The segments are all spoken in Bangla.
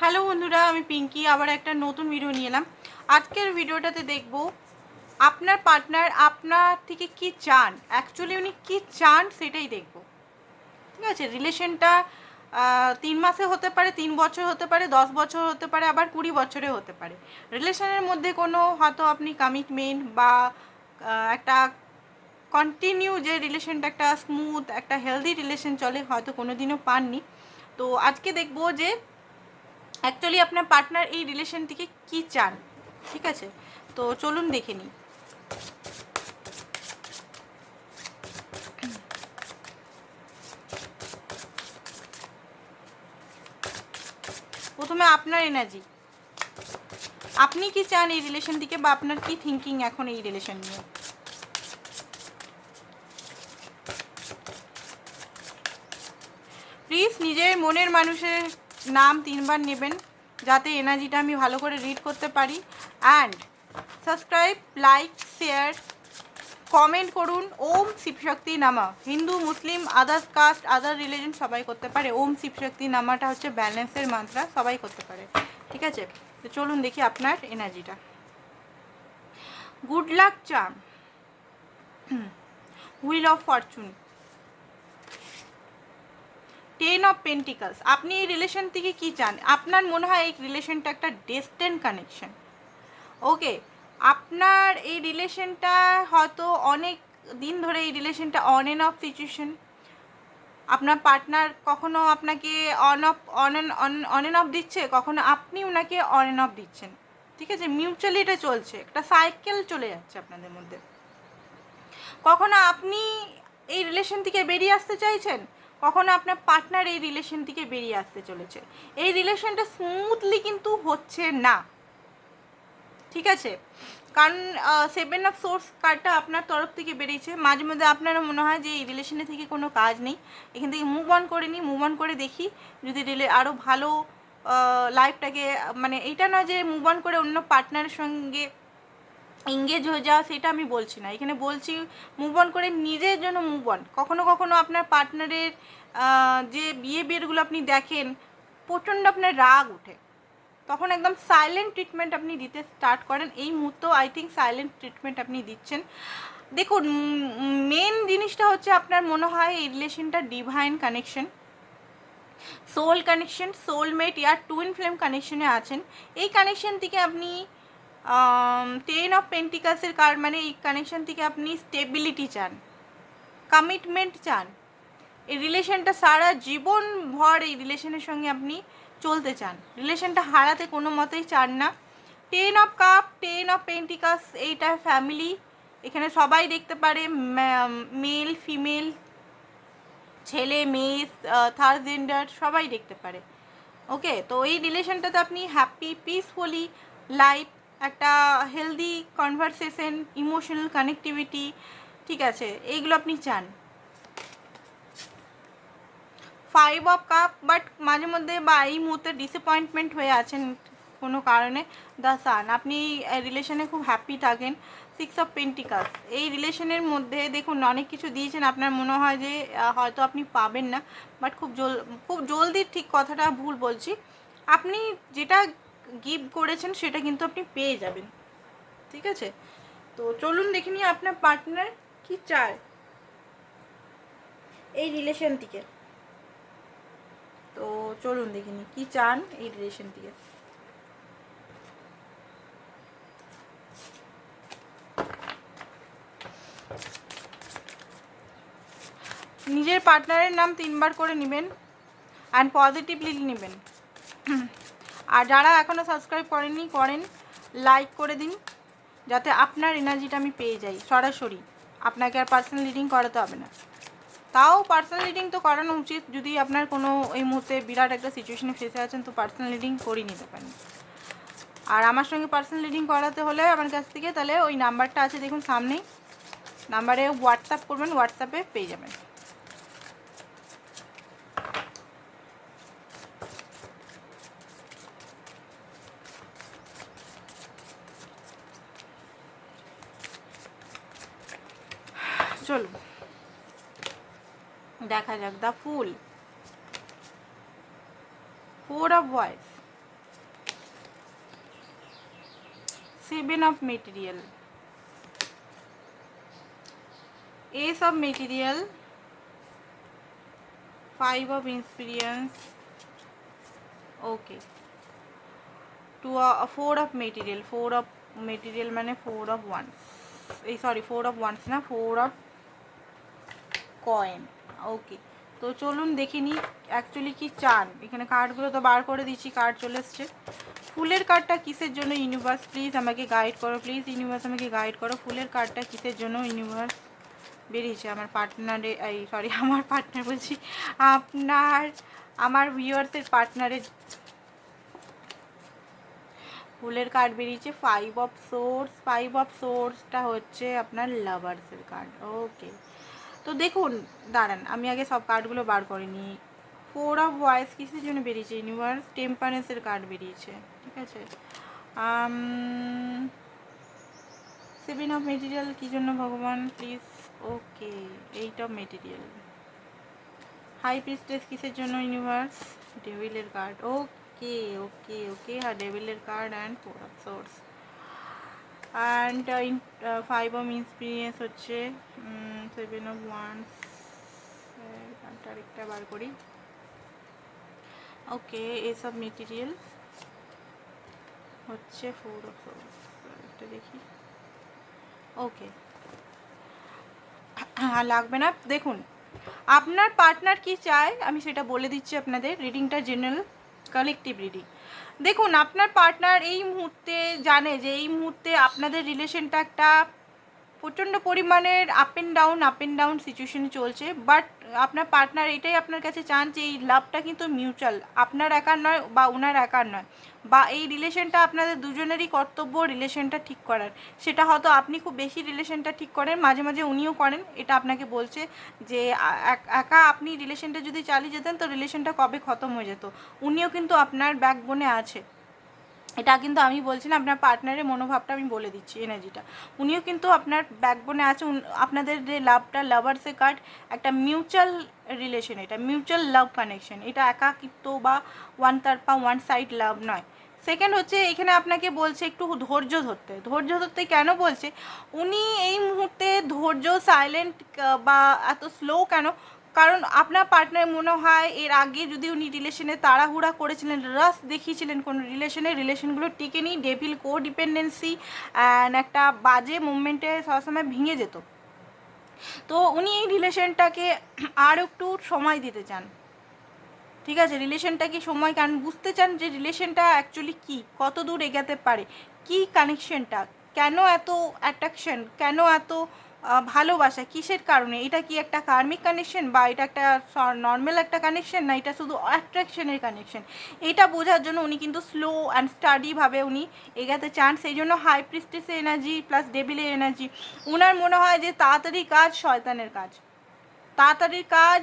হ্যালো বন্ধুরা, আমি পিঙ্কি, আবার একটা নতুন ভিডিও নিয়ে এলাম। আজকের ভিডিওটাতে দেখব, আপনার পার্টনার আপনার থেকে কি চান? অ্যাকচুয়ালি উনি কি চান সেটাই দেখব। ঠিক আছে? রিলেশনটা তিন মাসে হতে পারে, তিন বছর হতে পারে, দশ বছর হতে পারে, আবার কুড়ি বছরে হতে পারে। রিলেশনের মধ্যে কোনো হয়তো আপনি কমিটমেন্ট বা একটা কন্টিনিউ যে রিলেশনটা একটা স্মুথ একটা হেলদি রিলেশন চলে, হয়তো কোনো দিনও পাননি। তো আজকে দেখব যে অ্যাকচুয়ালি আপনার পার্টনার এই রিলেশন থেকে কি চান? ঠিক আছে? তো চলুন দেখে নিই। প্রথমে আপনার এনার্জি আপনি কি চান এই রিলেশন থেকে বা আপনার কি থিঙ্কিং এখন এই রিলেশন নিয়ে? প্লিজ নিজের মনের মানুষের নাম তিনবার নেবেন যাতে এনার্জিটা আমি ভালো করে রিড করতে পারি। And subscribe like share comment করুন। ওম শিবশক্তি নামা। হিন্দু, মুসলিম আদার্স কাস্ট আদার রিলিজন সবাই করতে পারে। ওম শিবশক্তি নামাটা হচ্ছে ব্যালেন্সের মাত্রা সবাই করতে পারে। ঠিক আছে? তো চলুন দেখি আপনার এনার্জিটা। Good luck charm wheel of fortune ten of pentacles আপনি এই রিলেশন থেকে কি চান? আপনার মনে হয় এই রিলেশনটা একটা ডেস্টেন কানেকশন ওকে আপনার এই রিলেশনটা হয়তো অনেক দিন ধরে এই রিলেশনটা অন এন্ড অফ সিচুয়েশন আপনার পার্টনার কখনো আপনাকে on off on on and off দিচ্ছে? কখনো আপনি ওনাকে অন এন্ড অফ দিচ্ছেন? ঠিক আছে মিউচুয়ালি এটা চলছে, একটা সাইকেল চলে যাচ্ছে আপনাদের মধ্যে। কখনো আপনি এই রিলেশন থেকে বেরিয়ে আসতে চাইছেন? কখনো আপনার পার্টনার এই রিলেশন থেকে বেরিয়ে আসতে চলেছে। এই রিলেশনটা স্মুথলি কিন্তু হচ্ছে না। ঠিক আছে? কারণ সেভেন অফ সোর্স কার্ডটা আপনার তরফ থেকে বেরিয়েছে। মাঝে মধ্যে আপনারও মনে হয় যে, এই রিলেশনে থেকে কোনো কাজ নেই। এখান থেকে মুভ অন করে নিই মুভ অন করে দেখি। যদি রিলে আরও ভালো লাইফটাকে মানে এইটা নয় যে মুভ অন করে অন্য পার্টনারের সঙ্গে এঙ্গেজ হয়ে যাওয়া সেটা আমি বলছি না। এখানে বলছি মুভ অন করে নিজের জন্য মুভ অন কখনো কখনো আপনার পার্টনারের যে বিহেভিয়ারগুলো আপনি দেখেন, প্রচণ্ড আপনার রাগ উঠে তখন একদম সাইলেন্ট ট্রিটমেন্ট আপনি দিতে স্টার্ট করেন। এই মুহূর্তেও আই থিঙ্ক সাইলেন্ট ট্রিটমেন্ট আপনি দিচ্ছেন। দেখুন মেন জিনিসটা হচ্ছে আপনার মনে হয় এই রিলেশনটা divine connection soul connection soulmate ইয়ার টুইন ফ্লেম কানেকশনে আছেন। এই কানেকশন থেকে আপনি টেন অফ পেন্টিকাসের কার্ড মানে এই কানেকশন থেকে আপনি স্টেবিলিটি চান কমিটমেন্ট চান। এই রিলেশনটা সারা জীবন ভর এই রিলেশনের সঙ্গে আপনি চলতে চান। রিলেশনটা হারাতে কোনো মতেই চান না। Ten of cups ten of pentacles এইটা ফ্যামিলি এখানে সবাই দেখতে পারে মেল ফিমেল ছেলে, মেয়ে থার্ড জেন্ডার সবাই দেখতে পারে। ওকে তো এই রিলেশনটাতে আপনি হ্যাপি পিসফুলি লাইফ একটা হেলদি কনভারসেশন ইমোশনাল কানেক্টিভিটি ঠিক আছে, এইগুলো আপনি চান। ফাইভ অফ কাপ বাট মাঝে মধ্যে বা এই মুহূর্তে ডিসঅ্যাপয়েন্টমেন্ট হয়ে আছেন কোনো কারণে দ্য সান। আপনি রিলেশনে খুব হ্যাপি থাকেন। সিক্স অফ পেন্টিকাস এই রিলেশনের মধ্যে দেখুন, অনেক কিছু দিয়েছেন। আপনার মনে হয় যে হয়তো আপনি পাবেন না বাট খুব জল, খুব জলদি ঠিক কথাটা ভুল বলছি। আপনি যেটা গিফট করেছেন, সেটা কিন্তু আপনি পেয়ে যাবেন। ঠিক আছে? তো চলুন দেখে নিই আপনার পার্টনার কি চায়। এই রিলেশন থেকে তো চলুন দেখে নিই, কি চান এই রিলেশন থেকে নিজের পার্টনারের নাম তিনবার করে নেবেন অ্যান্ড পজিটিভলি নেবেন। আর যারা এখনও সাবস্ক্রাইব করেননি, করেন। লাইক করে দিন, যাতে আপনার এনার্জিটা আমি পেয়ে যাই, সরাসরি। আপনাকে আর পার্সোনাল রিডিং করাতে হবে না। তাও পার্সোনাল রিডিং তো করানো উচিত। যদি আপনার কোনো এই মুহূর্তে বিরাট একটা সিচুয়েশনে ফেসে আছেন, তো পার্সোনাল রিডিং করিয়ে নিতে পারেন। আর আমার সঙ্গে পার্সোনাল রিডিং করাতে হলে আমার কাছ থেকে তাহলে ওই নাম্বারটা আছে, দেখুন সামনেই। নাম্বারে হোয়াটসঅ্যাপ করবেন হোয়াটসঅ্যাপে পেয়ে যাবেন। চলো দেখা যাক the fool four of voice seven of material ace of material five of experience okay two uh, four of material four of material মানে four of ones এই সরি four of ones না four of কয়েন ওকে তো চলুন দেখে নিই অ্যাকচুয়ালি কি চান? এখানে কার্ডগুলো তো বার করে দিচ্ছি কার্ড চলে এসছে। ফুলের কার্ডটা কিসের জন্য ইউনিভার্স প্লিজ আমাকে গাইড করো প্লিজ ইউনিভার্স আমাকে গাইড করো। ফুলের কার্ডটা কিসের জন্য ইউনিভার্স বেরিয়েছে আমার পার্টনারে এই সরি আমার পার্টনার বলছি, আপনার, আমার ভিউয়ার্সের পার্টনারের ফুলের কার্ড বেরিয়েছে five of swords five of সোর্সটা হচ্ছে আপনার লাভার্সের কার্ড ওকে তো দেখুন, দাঁড়ান, আমি আগে সব কার্ডগুলো বার করিনি ফোর অফ ভয়েস কিসের জন্য বেরিয়েছে? ইউনিভার্স টেম্পারেন্সের কার্ড বেরিয়েছে, ঠিক আছে? সেভেন অফ মেটেরিয়াল কী জন্য ভগবান? Please okay eight of material high priestess কিসের জন্য? ইউনিভার্স ডেভিলের কার্ড ওকে ওকে ওকে হ্যাঁ ডেভিলের card and four of swords and five of experience হচ্ছে সেভেন অফ ওয়ান আরেকটা বার করি। ওকে এসব মেটেরিয়াল হচ্ছে ফোর অফ একটা দেখি। ওকে হ্যাঁ লাগবে না? দেখুন, আপনার পার্টনার কি চায়? আমি সেটা বলে দিচ্ছি আপনাদের। রিডিংটা জেনারেল কালেকটিভ রিডিং দেখুন, আপনার পার্টনার এই মুহূর্তে জানে যে এই মুহূর্তে আপনাদের রিলেশনটা একটা প্রচণ্ড পরিমাণের up and down up and down সিচুয়েশনে চলছে বাট আপনার পার্টনার এটাই আপনার কাছে চান যে এই লাভটা কিন্তু মিউচুয়াল আপনার একার নয় বা ওনার একার নয়। বা এই রিলেশনটা আপনাদের দুজনেরই কর্তব্য রিলেশনটা ঠিক করার। সেটা হয়তো আপনি খুব বেশি রিলেশনটা ঠিক করেন, মাঝে মাঝে উনিও করেন। এটা আপনাকে বলছে যে এক- আপনি রিলেশনটা যদি চালিয়ে যেতেন, তো রিলেশনটা কবে খতম হয়ে যেত? উনিও কিন্তু আপনার ব্যাকবোনে আছে। এটা কিন্তু আমি বলছি না, আপনার পার্টনারের মনোভাবটা আমি বলে দিচ্ছি এনার্জিটা উনিও কিন্তু আপনার ব্যাকবোনে আছে আপনাদের যে লাভটা লাভার্সে কার্ড একটা মিউচুয়াল রিলেশন এটা মিউচুয়াল লাভ কানেকশন এটা একাকিত্ব বা ওয়ান তারপা ওয়ান সাইড লাভ নয়। সেকেন্ড হচ্ছে, এখানে আপনাকে বলছে একটু ধৈর্য ধরতে। ধৈর্য ধরতে কেন বলছে? উনি এই মুহূর্তে ধৈর্য সাইলেন্ট বা এত স্লো কেন? কারণ আপনার পার্টনার মনে হয় এর আগে যদি উনি রিলেশনে তাড়াহুড়া করেছিলেন, রাস দেখিয়েছিলেন কোনো রিলেশনে রিলেশনগুলো টিকে নিই ডেভিল কো ডিপেন্ডেন্সি অ্যান্ড একটা বাজে মুভমেন্টে সবসময় ভেঙে যেত। তো উনি এই রিলেশনটাকে আর একটু সময় দিতে চান। ঠিক আছে? রিলেশনটাকে সময় কারণ বুঝতে চান যে রিলেশনটা অ্যাকচুয়ালি কী কত দূর এগাতে পারে, কী কানেকশনটা কেন এত অ্যাট্রাকশন কেন এত ভালোবাসা কিসের কারণে? এটা কি একটা কার্মিক কানেকশন বা এটা একটা নর্মাল একটা কানেকশন না এটা শুধু অ্যাট্রাকশনের কানেকশন এটা বোঝার জন্য উনি কিন্তু স্লো অ্যান্ড স্টাডিভাবে উনি এগাতে চান। সেই জন্য হাই প্রিস্টেসের এনার্জি প্লাস ডেবিলের এনার্জি উনার মনে হয় যে তাড়াতাড়ি কাজ শয়তানের কাজ। তাড়াতাড়ির কাজ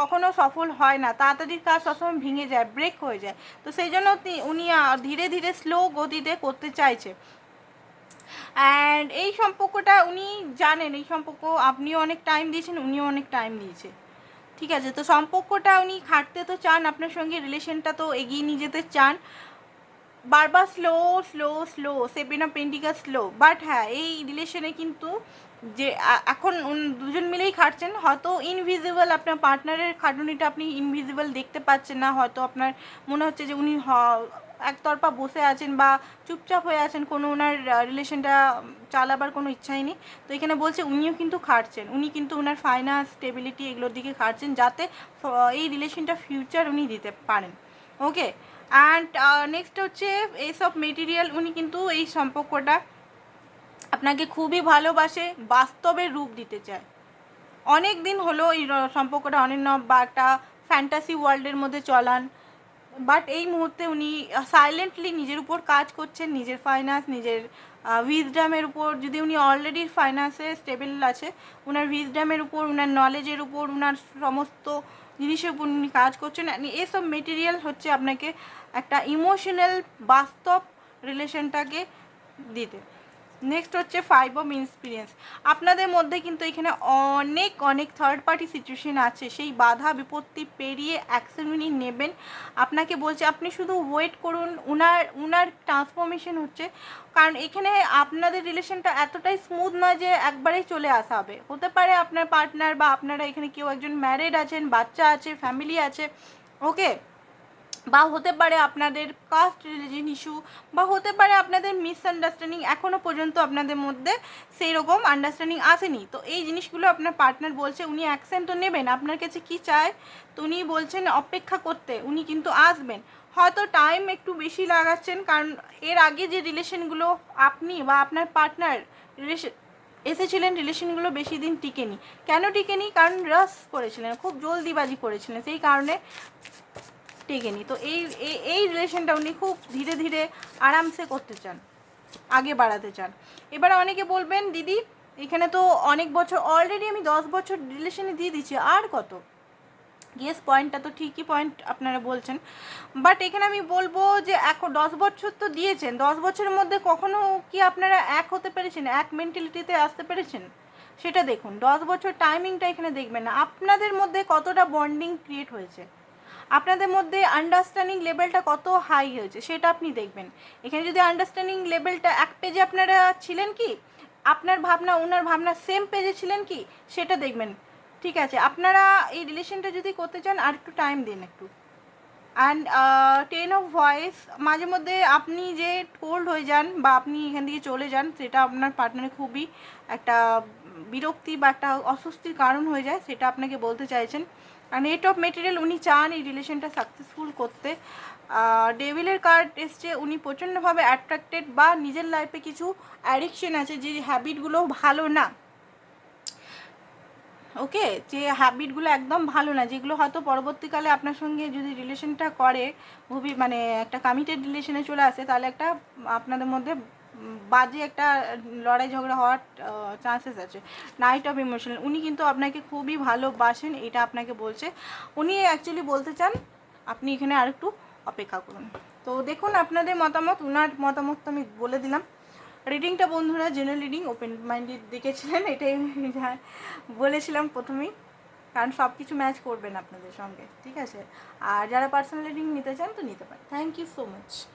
কখনো সফল হয় না। তাড়াতাড়ির কাজ সবসময় ভেঙে যায় ব্রেক হয়ে যায়। তো সেই জন্য উনি ধীরে ধীরে স্লো গতিতে করতে চাইছে। অ্যান্ড এই সম্পর্কটা উনি জানেন, এই সম্পর্ক আপনিও অনেক টাইম দিয়েছেন, উনিও অনেক টাইম দিয়েছে। ঠিক আছে, তো সম্পর্কটা উনি খাটতে তো চান, আপনার সঙ্গে রিলেশনটা তো এগিয়ে নিয়ে যেতে চান। বারবার slow slow slow seven of pentacles slow but হ্যাঁ এই রিলেশনে কিন্তু যে এখন দুজন মিলেই খাটছেন, হয়তো ইনভিজিবল আপনার পার্টনারের খাটুনিটা আপনি ইনভিজিবল দেখতে পাচ্ছেন না, হয়তো আপনার মনে হচ্ছে যে উনি একতরফা বসে আছেন বা চুপচাপ হয়ে আছেন, কোনো ওনার রিলেশনটা চালাবার কোনো ইচ্ছাই নেই। তো এখানে বলছে উনিও কিন্তু খাটছেন। উনি কিন্তু ওনার ফাইন্যান্স স্টেবিলিটি এগুলোর দিকে খাটছেন যাতে এই রিলেশনটা ফিউচার উনি দিতে পারেন। ওকে অ্যান্ড নেক্সট হচ্ছে এইসব মেটেরিয়াল উনি কিন্তু এই সম্পর্কটা আপনাকে খুবই ভালোবাসে বাস্তবের রূপ দিতে চায়। অনেক দিন হলো এই সম্পর্কটা অনেক বা একটা ফ্যান্টাসি ওয়ার্ল্ডের মধ্যে চলান। বাট এই মুহূর্তে উনি সাইলেন্টলি নিজের উপর কাজ করছেন, নিজের ফাইন্যান্স নিজের উইজডামের উপর। যদি উনি অলরেডি ফাইন্যান্সে স্টেবল আছে ওনার উইজডামের উপর ওনার নলেজের উপর ওনার সমস্ত জিনিসের উপর উনি কাজ করছেন। এসব মেটেরিয়াল হচ্ছে আপনাকে একটা ইমোশনাল বাস্তব রিলেশনটাকে দিতে। নেক্সট হচ্ছে ফাইভ অফ ইন্সপিরিয়েন্স আপনাদের মধ্যে কিন্তু এখানে অনেক অনেক থার্ড পার্টি সিচুয়েশন আছে। সেই বাধা, বিপত্তি পেরিয়ে অ্যাকশন উনি নেবেন। আপনাকে বলছে, আপনি শুধু ওয়েট করুন, উনার উনার ট্রান্সফরমেশন হচ্ছে। কারণ এখানে আপনাদের রিলেশনটা এতটাই স্মুথ নয় যে একবারেই চলে আসা হবে। হতে পারে আপনার পার্টনার বা আপনারা এখানে কেউ একজন ম্যারিড আছেন, বাচ্চা আছে ফ্যামিলি আছে ওকে বা হতে পারে আপনাদের কাস্ট রিলিজিন ইস্যু বা হতে পারে আপনাদের মিসআন্ডারস্ট্যান্ডিং এখনও পর্যন্ত আপনাদের মধ্যে সেই রকম আন্ডারস্ট্যান্ডিং আসেনি। তো এই জিনিসগুলো আপনার পার্টনার বলছে, উনি অ্যাকশন তো নেবেন, আপনার কাছে কি চায়? তো উনি বলছেন অপেক্ষা করতে, উনি কিন্তু আসবেন। হয়তো টাইম একটু বেশি লাগাচ্ছেন, কারণ এর আগে যে রিলেশনগুলো আপনি বা আপনার পার্টনার রিলেশন এসেছিলেন রিলেশনগুলো বেশি দিন টিকেনি। কেন টিকেনি? কারণ রাস করেছিলেন, খুব জলদিবাজি করেছিলেন। সেই কারণে টেকেনি তো এই, এই- রিলেশনটা উনি খুব ধীরে ধীরে আরামসে করতে চান, আগে বাড়াতে চান। এবার অনেকে বলবেন, দিদি, এখানে তো অনেক বছর অলরেডি আমি দশ বছর রিলেশনে দিয়ে দিচ্ছি, আর কত? গেস পয়েন্টটা তো ঠিকই পয়েন্ট আপনারা বলছেন। বাট এখানে আমি বলব যে, এখন দশ বছর তো দিয়েছেন, দশ বছরের মধ্যে কখনো কি আপনারা এক হতে পেরেছেন? এক মেন্টালিটিতে আসতে পেরেছেন? সেটা দেখুন, দশ বছর টাইমিংটা এখানে দেখবেন না। আপনাদের মধ্যে কতটা বন্ডিং ক্রিয়েট হয়েছে? আপনাদের মধ্যে আন্ডারস্ট্যান্ডিং লেভেলটা কত হাই হয়েছে, সেটা আপনি দেখবেন। এখানে যদি আন্ডারস্ট্যান্ডিং লেভেলটা এক পেজে আপনারা ছিলেন কি, আপনার ভাবনা, ওনার ভাবনা সেম পেজে ছিলেন কি, সেটা দেখবেন। ঠিক আছে, আপনারা এই রিলেশনটা যদি করতে চান, আর একটু টাইম দিন একটু। অ্যান্ড টেন অফ ভয়েস মাঝে মধ্যে আপনি যে কোল্ড হয়ে যান বা আপনি এখান থেকে চলে যান, সেটা আপনার পার্টনারে খুবই একটা বিরক্তি বা একটা অস্বস্তির কারণ হয়ে যায়, সেটা আপনাকে বলতে চাইছেন। নেট অফ মেটেরিয়াল উনি চান এই রিলেশনটা সাকসেসফুল করতে। ডেভিলের কার্ড এসছে, উনি প্রচণ্ডভাবে অ্যাট্রাক্টেড বা নিজের লাইফে কিছু অ্যাডিকশন আছে যে হ্যাবিটগুলো ভালো না। ওকে যে হ্যাবিটগুলো একদম ভালো না, যেগুলো হয়তো পরবর্তীকালে আপনার সঙ্গে যদি রিলেশনটা করে খুবই মানে একটা কমিটেড রিলেশনে চলে আসে, তাহলে একটা আপনাদের মধ্যে বাজে একটা লড়াই ঝগড়া হওয়ার চান্সেস আছে। নাইট অফ ইমোশনাল উনি কিন্তু আপনাকে খুবই ভালোবাসেন, এটা আপনাকে বলছে। উনি অ্যাকচুয়ালি বলতে চান, আপনি এখানে আর একটু অপেক্ষা করুন। তো দেখুন আপনাদের মতামত, উনার মতামত তো আমি বলে দিলাম। রিডিংটা বন্ধুরা জেনারেল রিডিং ওপেন মাইন্ডেড দেখেছিলেন এটাই যা- বলেছিলাম প্রথমেই। কারণ সব কিছু ম্যাচ করবেন আপনাদের সঙ্গে, ঠিক আছে? আর যারা পার্সোনাল রিডিং নিতে চান, তো নিতে পারেন। Thank you so much